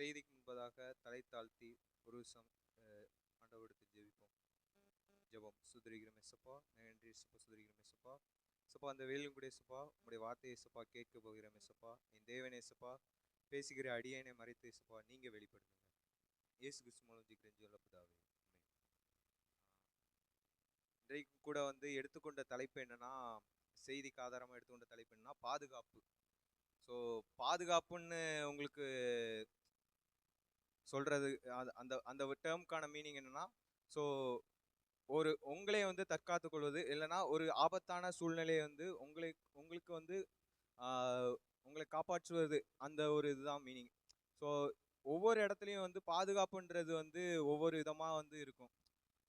செய்திக்கு முன்பதாக தலை தாழ்த்தி ஒரு நிமிஷம் அஹ், ஜெபிப்போம். ஜெபம். சுதரிகிற மெசப்பா நன்றி இயேசுப்பா சுதரிகிற மெசப்பா சப்பா அந்த வேலும் கூட சப்பா உடைய வார்த்தையை சப்பா கேட்க போகிற மெசப்பா என் தேவனே சப்பா பேசுகிற அடியனை மறைத்து சப்பா நீங்கள் வெளிப்படுத்துங்க. இயேசு கிறிஸ்து மூலம் ஜிக்கிறேன் சொல்லப்பதாவே இன்றைக்கு கூட வந்து எடுத்துக்கொண்ட தலைப்பு என்னன்னா செய்திக்கு ஆதாரமாக எடுத்துக்கொண்ட தலைப்பு என்னன்னா பாதுகாப்பு. ஸோ பாதுகாப்புன்னு உங்களுக்கு சொல்கிறது அந்த அந்த டேர்முக்கான மீனிங் என்னென்னா ஸோ ஒரு உங்களை வந்து தற்காத்து கொள்வது இல்லைன்னா ஒரு ஆபத்தான சூழ்நிலையை வந்து உங்களை உங்களுக்கு வந்து உங்களை காப்பாற்றுவது அந்த ஒரு இதுதான் மீனிங் ஸோ ஒவ்வொரு இடத்துலையும் வந்து பாதுகாப்புன்றது வந்து ஒவ்வொரு விதமாக வந்து இருக்கும்.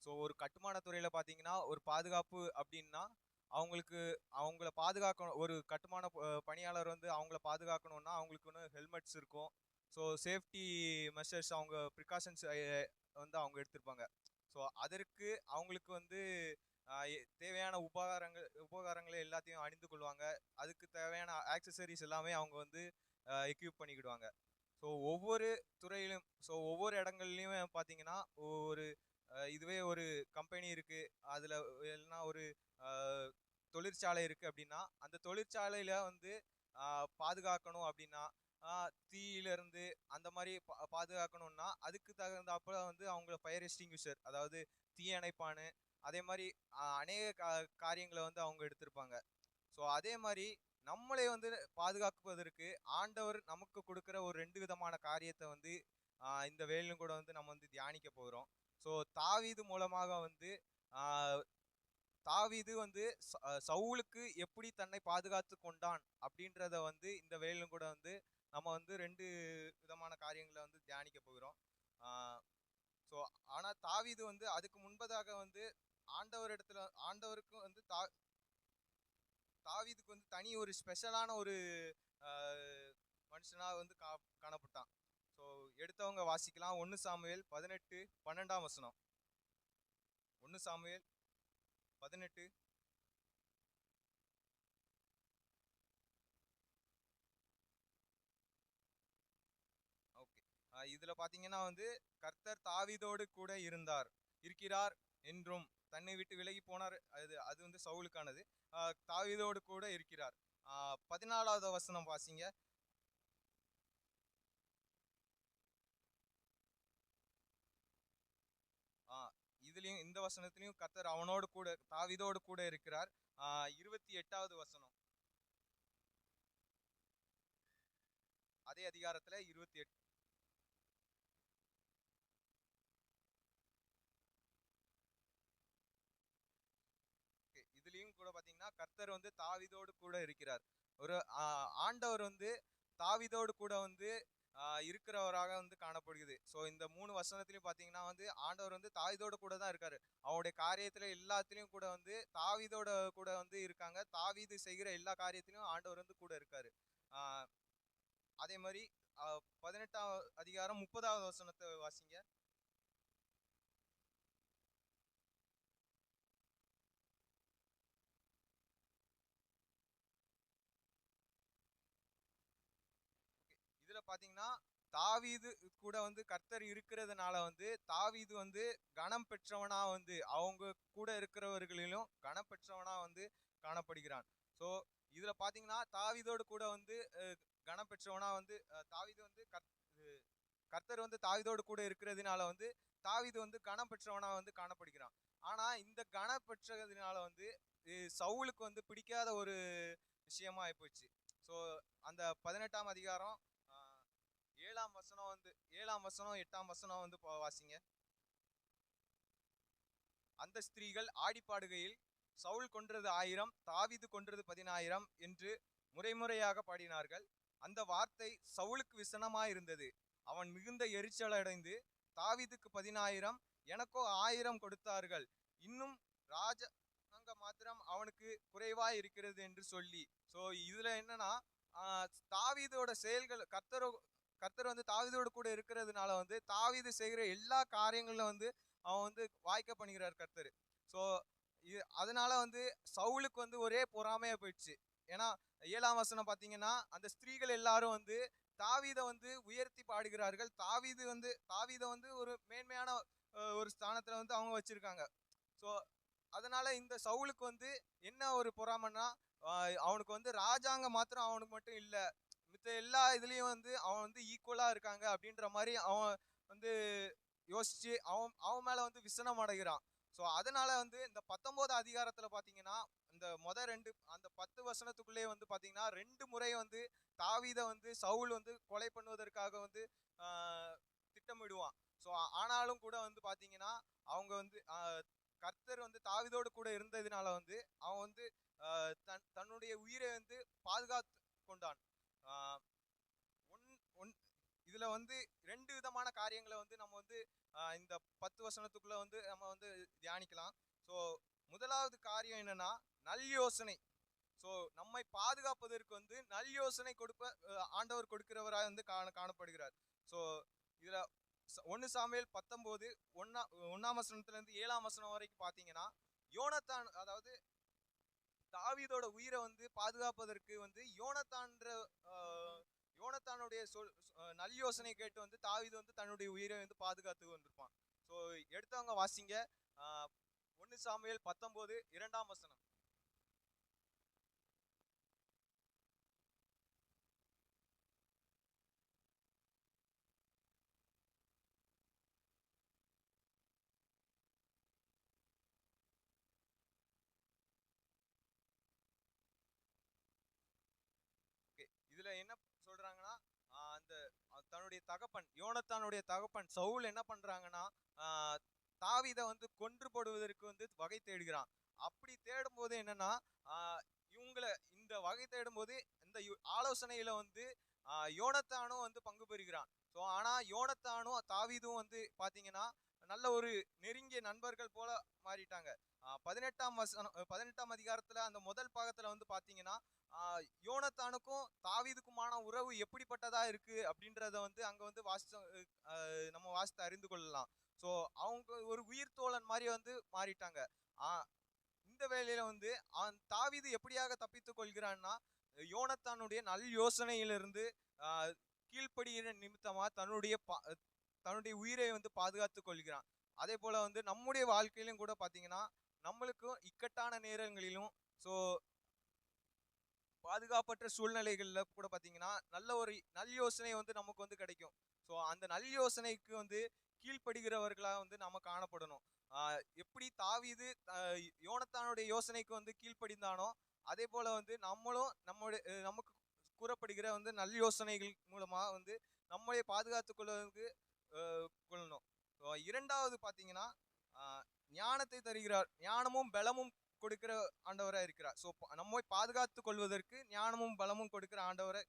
ஸோ ஒரு கட்டுமானத்துறையில் பார்த்தீங்கன்னா ஒரு பாதுகாப்பு அப்படின்னா அவங்களுக்கு அவங்கள பாதுகாக்கணும் ஒரு கட்டுமான பணியாளர் வந்து அவங்கள பாதுகாக்கணும்னா அவங்களுக்குன்னு ஹெல்மெட்ஸ் இருக்கும். ஸோ சேஃப்டி மெஷர்ஸ் அவங்க ப்ரிகாஷன்ஸ் வந்து அவங்க எடுத்திருப்பாங்க. ஸோ அதற்கு அவங்களுக்கு வந்து தேவையான உபகாரங்கள் உபகாரங்களை எல்லாத்தையும் அணிந்து கொள்வாங்க. அதுக்கு தேவையான ஆக்சசரிஸ் எல்லாமே அவங்க வந்து எக்யூப் பண்ணிக்கிடுவாங்க. ஸோ ஒவ்வொரு துறையிலும் ஸோ ஒவ்வொரு இடங்கள்லையும் பார்த்தீங்கன்னா ஒரு இதுவே ஒரு கம்பெனி இருக்குது அதில் இல்லைன்னா ஒரு தொழிற்சாலை இருக்குது அப்படின்னா அந்த தொழிற்சாலையில் வந்து பாதுகாக்கணும் அப்படின்னா தீயிலிருந்து அந்த மாதிரி பா- பாதுகாக்கணும்னா அதுக்கு தகுந்தாப்புல வந்து அவங்க ஃபயர் எஸ்டிங்யூஷர் அதாவது தீயணைப்பானு அதே மாதிரி அநேக கா காரியங்களை வந்து அவங்க எடுத்திருப்பாங்க. ஸோ அதே மாதிரி நம்மளே வந்து பாதுகாப்பதற்கு ஆண்டவர் நமக்கு கொடுக்குற ஒரு ரெண்டு விதமான காரியத்தை வந்து இந்த வேலையும் கூட வந்து நம்ம வந்து தியானிக்க போகிறோம் ஸோ தாவீது மூலமாக வந்து தாவீது வந்து ச- சவுலுக்கு எப்படி தன்னை பாதுகாத்து கொண்டான் அப்படின்றத வந்து இந்த வேலையும் கூட வந்து நம்ம வந்து ரெண்டு விதமான காரியங்களை வந்து தியானிக்க போகிறோம். ஸோ ஆனால் தாவிது வந்து அதுக்கு முன்பதாக வந்து ஆண்டவர் இடத்துல ஆண்டவருக்கும் வந்து தா தாவிதுக்கு வந்து தனி ஒரு ஸ்பெஷலான ஒரு மனுஷனாக வந்து கா காணப்பட்டான். ஸோ எடுத்தவங்க வாசிக்கலாம். ஒன்று சாமுவேல் பதினெட்டு பன்னெண்டாம் வசனம். ஒன்று சாமுவேல் பதினெட்டு இதுல பாத்தீங்கன்னா வந்து கர்த்தர் தாவிதோடு கூட இருந்தார். இருக்கிறார் என்றும் தன்னை விட்டு விலகி போனார். அது அது வந்து சவுலுக்கானது. தாவிதோடு கூட இருக்கிறார். பதினாலாவது வசனம் வாசிங்க. ஆஹ் இதுலயும் இந்த வசனத்திலையும் கர்த்தர் அவனோடு கூட தாவிதோடு கூட இருக்கிறார். ஆஹ் இருபத்தி எட்டாவது வசனம். அதே அதிகாரத்துல இருபத்தி எட்டு Okay, கூட பார்த்தீங்கன்னா கர்த்தர் வந்து தாவிதோடு கூட இருக்கிறார். ஒரு ஆண்டவர் வந்து தாவிதோடு கூட வந்து இருக்கிறவராக வந்து காணப்படுகிறது. ஸோ இந்த மூணு வசனத்திலையும் பாத்தீங்கன்னா வந்து ஆண்டவர் வந்து தாவீதோடு கூட தான் இருக்காரு. அவருடைய காரியத்துல எல்லாத்துலயும் கூட வந்து தாவிதோட கூட வந்து இருக்காங்க. தாவிது செய்கிற எல்லா காரியத்திலும் ஆண்டவர் வந்து கூட இருக்காரு. ஆஹ், அதே மாதிரி பதினெட்டாம் அதிகாரம் முப்பதாவது வசனத்தை வாசிங்க. பார்த்தீங்கன்னா தாவீது கூட வந்து கர்த்தர் இருக்கிறதுனால வந்து தாவீது வந்து கனம் பெற்றவனா வந்து அவங்க கூட இருக்கிறவர்களிலும் கனம் பெற்றவனா வந்து காணப்படுகிறான். ஸோ இதில் பார்த்தீங்கன்னா தாவீதோடு கூட வந்து கனம் பெற்றவனா வந்து தாவீது வந்து கத் கர்த்தர் வந்து தாவீதோடு கூட இருக்கிறதுனால வந்து தாவீது வந்து கனம் பெற்றவனா வந்து காணப்படுகிறான். ஆனா இந்த கனம் பெற்றதுனால வந்து சவுலுக்கு வந்து பிடிக்காத ஒரு விஷயமா ஆயிப்போச்சு. ஸோ அந்த பதினெட்டாம் அதிகாரம் ஏழாம் வசனம் வந்து ஏழாம் வசனம் எட்டாம் வசனம் வந்து வாசிங்க. அந்த ஸ்திரீகள் ஆடிப்பாடுகையில் சவுல் கொன்றது ஆயிரம் தாவிது கொன்றது பதினாயிரம் என்று முறைமுறையாக பாடினார்கள். அந்த வார்த்தை சவுலுக்கு விசனமாயிருந்தது. அவன் மிகுந்த எரிச்சலடைந்து தாவிதுக்கு பதினாயிரம் எனக்கோ ஆயிரம் கொடுத்தார்கள். இன்னும் ராஜங்க மாத்திரம் அவனுக்கு குறைவா இருக்கிறது என்று சொல்லி. ஸோ இதுல என்னன்னா ஆஹ், தாவீதோட செயல்கள் கர்த்தரோ கர்த்தர் வந்து தாவீதோடு கூட இருக்கிறதுனால வந்து தாவிது செய்கிற எல்லா காரியங்களும் வந்து அவன் வந்து வாய்க்க பண்ணுகிறார் கர்த்தர். ஸோ இது அதனால வந்து சவுலுக்கு வந்து ஒரே பொறாமையாக போயிடுச்சு. ஏன்னா ஏழாம் வசனம் பார்த்தீங்கன்னா அந்த ஸ்திரீகள் எல்லாரும் வந்து தாவீத வந்து உயர்த்தி பாடுகிறார்கள். தாவீது வந்து தாவீத வந்து ஒரு மேன்மையான ஒரு ஸ்தானத்துல வந்து அவங்க வச்சிருக்காங்க. ஸோ அதனால இந்த சவுலுக்கு வந்து என்ன ஒரு பொறாமைன்னா அவனுக்கு வந்து ராஜாங்க மாத்திரம் அவனுக்கு மட்டும் இல்லை. மித்த எல்லா இதுலேயும் வந்து அவன் வந்து ஈக்குவலாக இருக்காங்க அப்படின்ற மாதிரி அவன் வந்து யோசிச்சு அவன் அவன் மேலே வந்து விசனம் அடைகிறான். ஸோ அதனால் வந்து இந்த பத்தொன்பது அதிகாரத்தில் பார்த்தீங்கன்னா இந்த மொதல் ரெண்டு அந்த பத்து வசனத்துக்குள்ளேயே வந்து பார்த்தீங்கன்னா ரெண்டு முறை வந்து தாவீதை வந்து சவுல் வந்து கொலை பண்ணுவதற்காக வந்து திட்டமிடுவான். ஸோ ஆனாலும் கூட வந்து பார்த்தீங்கன்னா அவங்க வந்து கர்த்தர் வந்து தாவிதோடு கூட இருந்ததுனால வந்து அவன் வந்து தன் தன்னுடைய உயிரை வந்து பாதுகாத்து கொண்டான். ஒன் ஒன் இதில் வந்து ரெண்டு விதமான காரியங்களை வந்து நம்ம வந்து இந்த பத்து வசனத்துக்குள்ளே வந்து நம்ம வந்து தியானிக்கலாம். ஸோ முதலாவது காரியம் என்னென்னா நல் யோசனை. ஸோ நம்மை பாதுகாப்பதற்கு வந்து நல் யோசனை கொடுப்ப ஆண்டவர் கொடுக்கிறவராக வந்து காண காணப்படுகிறார். ஸோ இதில் ஒன்று சாமியல் பத்தொம்போது ஒன்னா ஒன்றாம் வசனத்துலேருந்து ஏழாம் வசனம் வரைக்கும் பார்த்தீங்கன்னா யோனத்தான் அதாவது தாவீதோட உயிரை வந்து பாதுகாப்பதற்கு வந்து யோனத்தான்ற யோனத்தானுடைய சொல் நல் யோசனை கேட்டு வந்து தாவீது வந்து தன்னுடைய உயிரை வந்து பாதுகாத்து வந்திருப்பான். ஸோ எடுத்தவங்க வாசிங்க. ஒன்று சாமியல் பத்தொம்போது இரண்டாம் வசனம் ஓகே இதுல என்ன சொல்றாங்கன்னா ஆஹ் அந்த அஹ் தன்னுடைய தகப்பன் யோனத்தானுடைய தகப்பன் சவுல் என்ன பண்றாங்கன்னா ஆஹ் வந்து கொன்று போடுவதற்கு வந்து வகை தேடுகிறான். அப்படி தேடும் போது என்னன்னா ஆஹ் இவங்கள இந்த வகை தேடும் போது இந்த யு- வந்து ஆஹ் யோனத்தானும் வந்து பங்கு பெறுகிறான். ஸோ ஆனா யோனத்தானும் தாவிதும் வந்து பார்த்தீங்கன்னா நல்ல ஒரு நெருங்கிய நண்பர்கள் போல மாறிட்டாங்க. பதினெட்டாம் வசனம் பதினெட்டாம் அதிகாரத்தில் அந்த முதல் பாகத்தில் வந்து பார்த்தீங்கன்னா யோனத்தானுக்கும் தாவீதுக்குமான உறவு எப்படிப்பட்டதாக இருக்குது அப்படின்றத வந்து அங்கே வந்து வாசித்த நம்ம வாசித்து அறிந்து கொள்ளலாம். ஸோ அவங்க ஒரு உயிர் தோழன் மாதிரி வந்து மாறிட்டாங்க. இந்த வேலையில் வந்து அவன் தாவீது எப்படியாக தப்பித்து கொள்கிறான்னா யோனத்தானுடைய நல் யோசனையிலிருந்து ஆஹ் கீழ்ப்படுகிற தன்னுடைய பா- தன்னுடைய உயிரை வந்து பாதுகாத்து கொள்கிறான். அதே போல் வந்து நம்முடைய வாழ்க்கையிலும் கூட பார்த்தீங்கன்னா நம்மளுக்கும் இக்கட்டான நேரங்களிலும் ஸோ பாதுகாப்பற்ற சூழ்நிலைகளில் கூட பார்த்தீங்கன்னா நல்ல ஒரு நல் யோசனை வந்து நமக்கு வந்து கிடைக்கும். ஸோ அந்த நல் யோசனைக்கு வந்து கீழ்ப்படுகிறவர்களாக வந்து நம்ம காணப்படணும். எப்படி தாவிது யோனத்தானுடைய யோசனைக்கு வந்து கீழ்ப்படிந்தானோ அதே போல் வந்து நம்மளும் நம்மளுடைய நமக்கு கூறப்படுகிற வந்து நல் யோசனைகள் மூலமாக வந்து நம்மளே பாதுகாத்துக் கொள்வதற்கு கொள்ளணும். ஸோ இரண்டாவது பாத்தீங்கன்னா ஆஹ் ஞானத்தை தருகிறார். ஞானமும் பலமும் கொடுக்கிற ஆண்டவரா இருக்கிறார். ஸோ நம்மை பாதுகாத்து கொள்வதற்கு ஞானமும் பலமும் கொடுக்கிற ஆண்டவரை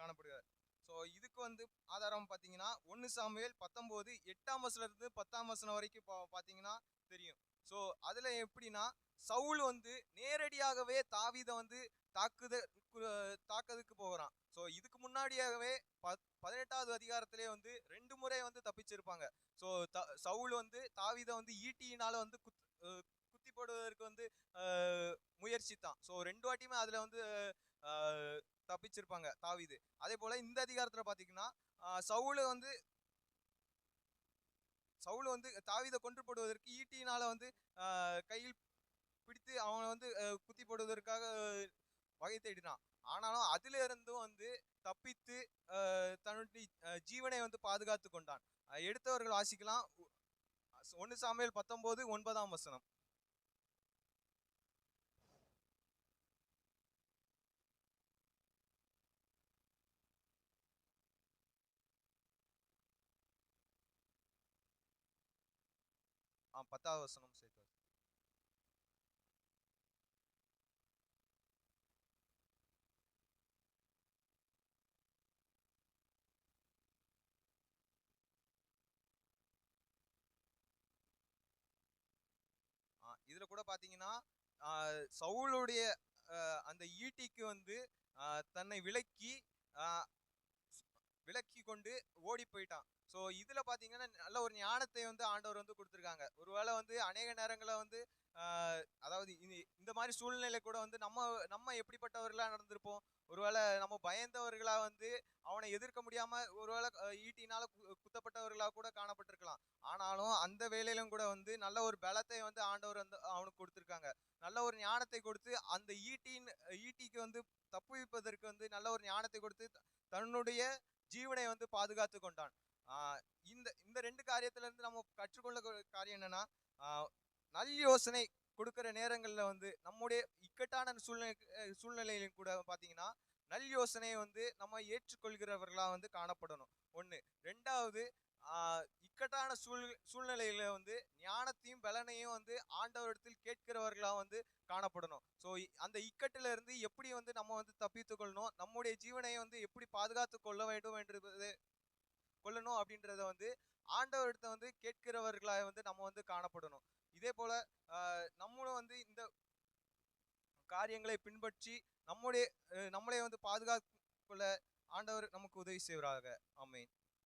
காணப்படுகிறார். ஸோ இதுக்கு வந்து ஆதாரம் பார்த்தீங்கன்னா ஒன்று சாமியல் பத்தொம்போது எட்டாம் வசனத்துலேருந்து பத்தாம் வசனம் வரைக்கும் பா பார்த்தீங்கன்னா தெரியும். ஸோ அதில் எப்படின்னா சவுல் வந்து நேரடியாகவே தாவிதை வந்து தாக்குத தாக்குறதுக்கு போகிறான். ஸோ இதுக்கு முன்னாடியாகவே ப பதினெட்டாவது அதிகாரத்திலே வந்து ரெண்டு முறை வந்து தப்பிச்சிருப்பாங்க. ஸோ த சவுல் வந்து தாவிதை வந்து ஈட்டியினால் வந்து குத் குத்தி போடுவதற்கு வந்து முயற்சி முயற்சித்தான். ஸோ ரெண்டு வாட்டியுமே அதில் வந்து தப்பிச்சிருப்பாங்க தாவீது. அதே போல இந்த அதிகாரத்தில் பார்த்தீங்கன்னா அஹ், வந்து சவுல் வந்து தாவீதை கொன்று போடுவதற்கு ஈட்டியினால வந்து கையில் பிடித்து அவனை வந்து குத்தி போடுவதற்காக வகை தேடினான். ஆனாலும் அதுல இருந்தும் வந்து தப்பித்து அஹ், தன்னுடைய ஜீவனை வந்து பாதுகாத்து கொண்டான். எடுத்தவர்கள் வாசிக்கலாம். ஒன்று சாமியல் பத்தொன்பது ஒன்பதாம் வசனம். ஆ பத்தாவது வசனம் சேர்த்து இதுல கூட பாத்தீங்கன்னா சவுளுடைய அந்த ஈட்டிக்கு வந்து தன்னை விலக்கி விலக்கி கொண்டு ஓடி போயிட்டான். ஸோ இதில் பார்த்தீங்கன்னா நல்ல ஒரு ஞானத்தை வந்து ஆண்டவர் வந்து கொடுத்துருக்காங்க. ஒருவேளை வந்து அநேக நேரங்களில் வந்து அதாவது இந்த மாதிரி சூழ்நிலை கூட வந்து நம்ம நம்ம எப்படிப்பட்டவர்களாக நடந்திருப்போம்? ஒருவேளை நம்ம பயந்தவர்களாக வந்து அவனை எதிர்க்க முடியாமல் ஒருவேளை ஈட்டினால் குத்தப்பட்டவர்களாக கு- கூட காணப்பட்டிருக்கலாம். ஆனாலும் அந்த வேலையிலும் கூட வந்து நல்ல ஒரு பலத்தை வந்து ஆண்டவர் வந்து அவனுக்கு கொடுத்துருக்காங்க. நல்ல ஒரு ஞானத்தை கொடுத்து அந்த ஈட்டின் ஈட்டிக்கு வந்து தப்புவிப்பதற்கு வந்து நல்ல ஒரு ஞானத்தை கொடுத்து தன்னுடைய ஜீவனை வந்து பாதுகாத்து கொண்டான். இந்த இந்த ரெண்டு காரியத்துல இருந்து நம்ம கற்றுக்கொள்ள காரியம் என்னன்னா நல் யோசனை கொடுக்கிற நேரங்களில் வந்து நம்முடைய இக்கட்டான சூழ்நிலை சூழ்நிலையிலும் கூட பாத்தீங்கன்னா நல் யோசனையை வந்து நம்ம ஏற்றுக்கொள்கிறவர்களா வந்து காணப்படணும். ஒன்று ரெண்டாவது இக்கட்டான சூழ் சூழ்நிலையில வந்து ஞானத்தையும் பலனையும் வந்து ஆண்டவரிடத்தில் கேட்கிறவர்களாக வந்து காணப்படணும். ஸோ அந்த இக்கட்டிலிருந்து எப்படி வந்து நம்ம வந்து தப்பித்து கொள்ளணும் நம்முடைய ஜீவனை வந்து எப்படி பாதுகாத்து கொள்ள வேண்டும் என்றது கொள்ளணும் அப்படின்றத வந்து ஆண்டவரிடத்த வந்து கேட்கிறவர்களாக வந்து நம்ம வந்து காணப்படணும். இதே போல நம்மளும் வந்து இந்த காரியங்களை பின்பற்றி நம்முடைய நம்மளே வந்து பாதுகாத்து கொள்ள ஆண்டவர் நமக்கு உதவி செய்வராக. ஆமென்.